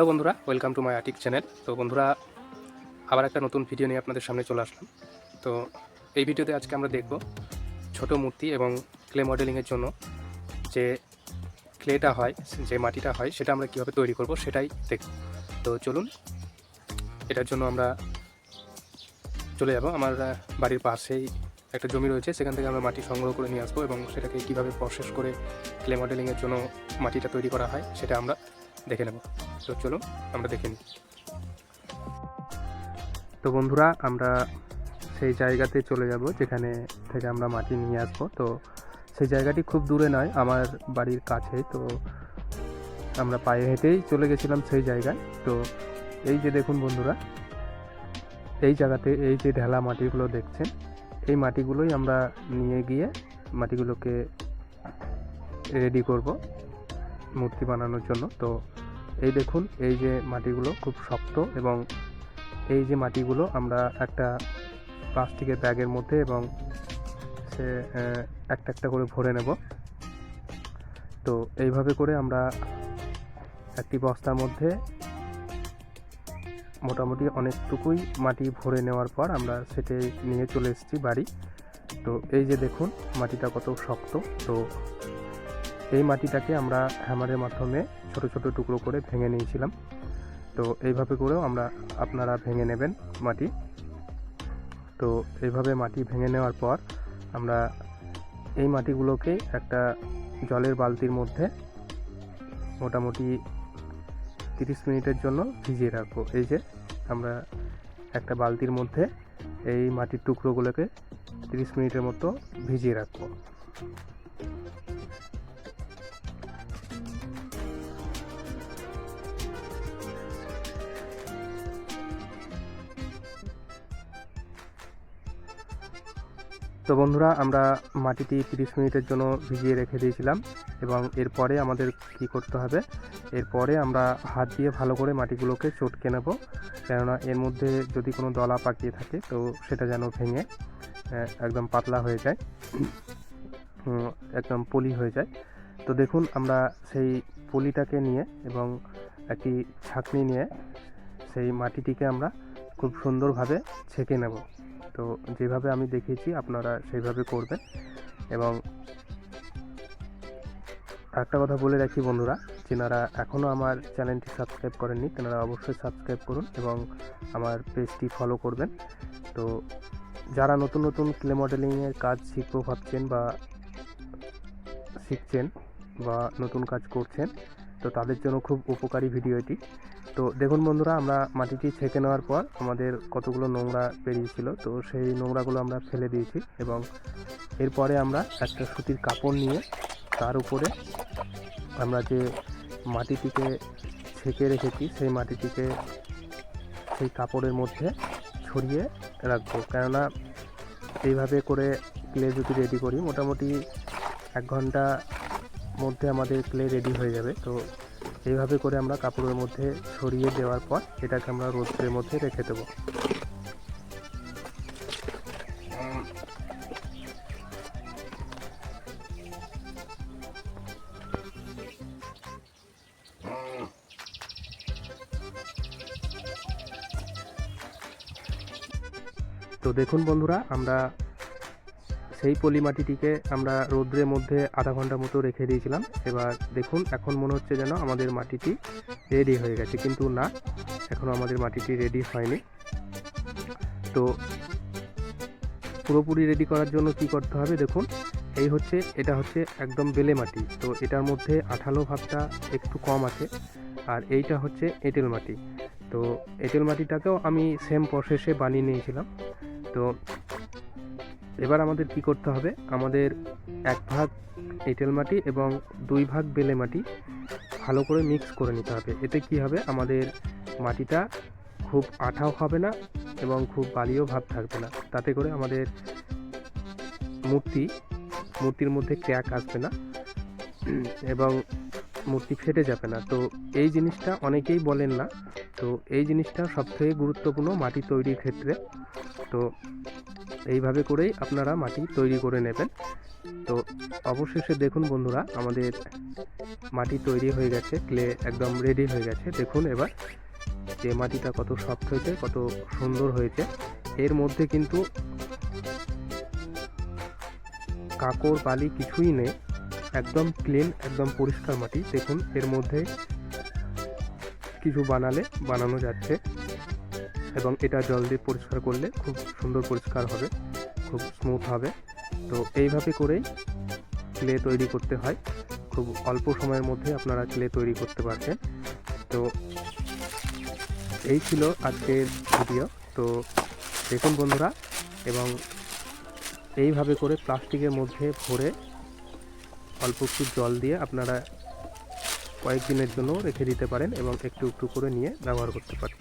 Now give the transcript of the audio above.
Hello বন্ধুরা, welcome to my artic channel. তো বন্ধুরা, আবার একটা নতুন ভিডিও নিয়ে আপনাদের সামনে চলে আসলাম। তো এই ভিডিওতে আজকে আমরা দেখব ছোট মূর্তি এবং ক্লে মডেলিংয়ের জন্য যে ক্লেটা হয়, যে মাটিটা হয়, সেটা আমরা কীভাবে তৈরি করব সেটাই দেখব। তো চলুন, এটার জন্য আমরা চলে যাব। আমার বাড়ির পাশেই একটা জমি রয়েছে, সেখান থেকে আমরা মাটি সংগ্রহ করে নিয়ে আসব এবং সেটাকে কীভাবে প্রসেস করে ক্লে মডেলিংয়ের জন্য মাটিটা তৈরি করা হয়, সেটা আমরা দেখে নেব। তো চলো আমরা দেখে নিই। তো বন্ধুরা, আমরা সেই জায়গাতে চলে যাব যেখানে থেকে আমরা মাটি নিয়ে আসব। তো সেই জায়গাটি খুব দূরে নয়, আমার বাড়ির কাছে। তো আমরা পায়ে হেঁটেই চলে গেছিলাম সেই জায়গায়। তো এই যে দেখুন বন্ধুরা, এই জায়গাতে এই যে ঢেলা মাটিগুলো দেখছেন, এই মাটিগুলোই আমরা নিয়ে গিয়ে মাটিগুলোকে রেডি করব। মূর্তি বানানোর জন্য। তো এই দেখুন, এই যে মাটিগুলো খুব শক্ত এবং এই যে মাটিগুলো আমরা একটা প্লাস্টিকের ব্যাগের মধ্যে এবং সে একটা একটা করে ভরে নেব। তো এইভাবে করে আমরা একটি বস্তার মধ্যে মোটামুটি অনেকটুকুই মাটি ভরে নেওয়ার পর আমরা সেটে নিয়ে চলে এসেছি বাড়ি। তো এই যে দেখুন, মাটিটা কত শক্ত। তো এই মাটিটাকে আমরা হ্যামারের মাধ্যমে ছোট ছোট টুকরো করে ভেঙে নিয়েছিলাম। তো এইভাবে করেও আমরা আপনারা ভেঙে নেবেন মাটি। তো এইভাবে মাটি ভেঙে নেওয়ার পর আমরা এই মাটিগুলোকে একটা জলের বালতির মধ্যে মোটামুটি তিরিশ মিনিটের জন্য ভিজিয়ে রাখব। এই যে আমরা একটা বালতির মধ্যে এই মাটির টুকরোগুলোকে তিরিশ মিনিটের মতো ভিজিয়ে রাখব। তো বন্ধুরা, আমরা মাটিটি তিরিশ মিনিটের জন্য ভিজিয়ে রেখে দিয়েছিলাম এবং এরপরে আমাদের কি করতে হবে? এরপরে আমরা হাত দিয়ে ভালো করে মাটিগুলোকে চটকে নেব। কেননা এর মধ্যে যদি কোনো দলা পাকিয়ে থাকে, তো সেটা যেন ভেঙে একদম পাতলা হয়ে যায় একদম পলি হয়ে যায়। তো দেখুন, আমরা সেই পলিটাকে নিয়ে এবং একটি ছাঁকনি নিয়ে সেই মাটিটিকে আমরা খুব সুন্দরভাবে ছেঁকে নেব। তো যেভাবে আমি দেখিয়েছি, আপনারা সেইভাবে করবেন। এবং একটা কথা বলে রাখি বন্ধুরা, যেনারা এখনও আমার চ্যানেলটি সাবস্ক্রাইব করেননি, তেনারা অবশ্যই সাবস্ক্রাইব করুন এবং আমার পেজটি ফলো করবেন। তো যারা নতুন নতুন ক্লে মডেলিংয়ের কাজ শিখব ভাবছেন বা শিখছেন বা নতুন কাজ করছেন, তো তাদের জন্য খুব উপকারী ভিডিও এটি। তো দেখুন বন্ধুরা, আমরা মাটিটি ছেঁকে নেওয়ার পর আমাদের কতগুলো নোংরা বেরিয়েছিল তো সেই নোংরাগুলো আমরা ফেলে দিয়েছি এবং এরপরে আমরা একটা সুতির কাপড় নিয়ে তার উপরে আমরা যে মাটিটিকে ছেঁকে রেখেছি, সেই মাটিটিকে সেই কাপড়ের মধ্যে ছড়িয়ে রাখব। কেননা এইভাবে করে ক্লে যদি রেডি করি, মোটামুটি এক ঘণ্টা মধ্যে আমাদের ক্লে রেডি হয়ে যাবে। তো এইভাবে করে আমরা কাপড়ের মধ্যে ছড়িয়ে দেওয়ার পর এটাকে আমরা রোদ্রের মধ্যে রেখে দেবো। তো দেখুন বন্ধুরা, আমরা সেই পলি মাটিটিকে আমরা রৌদ্রের মধ্যে আধা ঘণ্টা মতো রেখে দিয়েছিলাম। এবার দেখুন, এখন মনে হচ্ছে যেন আমাদের মাটিটি রেডি হয়ে গেছে। কিন্তু না এখনও আমাদের মাটিটি রেডি হয়নি। তো পুরোপুরি রেডি করার জন্য কি করতে হবে? দেখুন, এই হচ্ছে, এটা হচ্ছে একদম বেলে মাটি। তো এটার মধ্যে আঠালো ভাবটা একটু কম আছে, আর এইটা হচ্ছে এঁটেল মাটি। তো এঁটেল মাটিটাকেও আমি সেম প্রসেসে বানিয়ে নিয়েছিলাম। তো এবার আমাদের কি করতে হবে? আমাদের এক ভাগ এঁটেল মাটি এবং দুই ভাগ বেলে মাটি ভালো করে মিক্স করে নিতে হবে। এতে কি হবে? আমাদের মাটিটা খুব আঠাও হবে না এবং খুব বালিও ভাব থাকবে না। তাতে করে আমাদের মূর্তি, মূর্তির মধ্যে ক্র্যাক আসবে না এবং মূর্তি ফেটে যাবে না। তো এই জিনিসটা অনেকেই বলেন না। তো এই জিনিসটা সবথেকে গুরুত্বপূর্ণ মাটি তৈরির ক্ষেত্রে। তো এইভাবে করেই আপনারা মাটি তৈরি করে নেবেন। তো অবশেষে দেখুন বন্ধুরা, আমাদের মাটি তৈরি হয়ে গেছে, ক্লে একদম রেডি হয়ে গেছে। দেখুন এবার যে মাটিটা কত সফট হয়েছে, কত সুন্দর হয়েছে। এর মধ্যে কিন্তু কাকড় বালি কিছুই নেই। একদম ক্লিন একদম পরিষ্কার মাটি। দেখুন, এর মধ্যে কিছু বানালে, বানানো যাচ্ছে। এবং এটা জল দিয়ে পরিষ্কার করলে খুব সুন্দর পরিষ্কার হবে, খুব স্মুথ হবে। তো এইভাবে করেই ক্লে তৈরি করতে হয়। খুব অল্প সময়ের মধ্যে আপনারা ক্লে তৈরি করতে পারছেন তো এই ছিল আজকের ভিডিও তো দেখুন বন্ধুরা, এবং এইভাবে করে প্লাস্টিকের মধ্যে ভরে অল্প একটু জল দিয়ে আপনারা কয়েকদিনের জন্য রেখে দিতে পারেন এবং একটু একটু করে নিয়ে ব্যবহার করতে পারেন।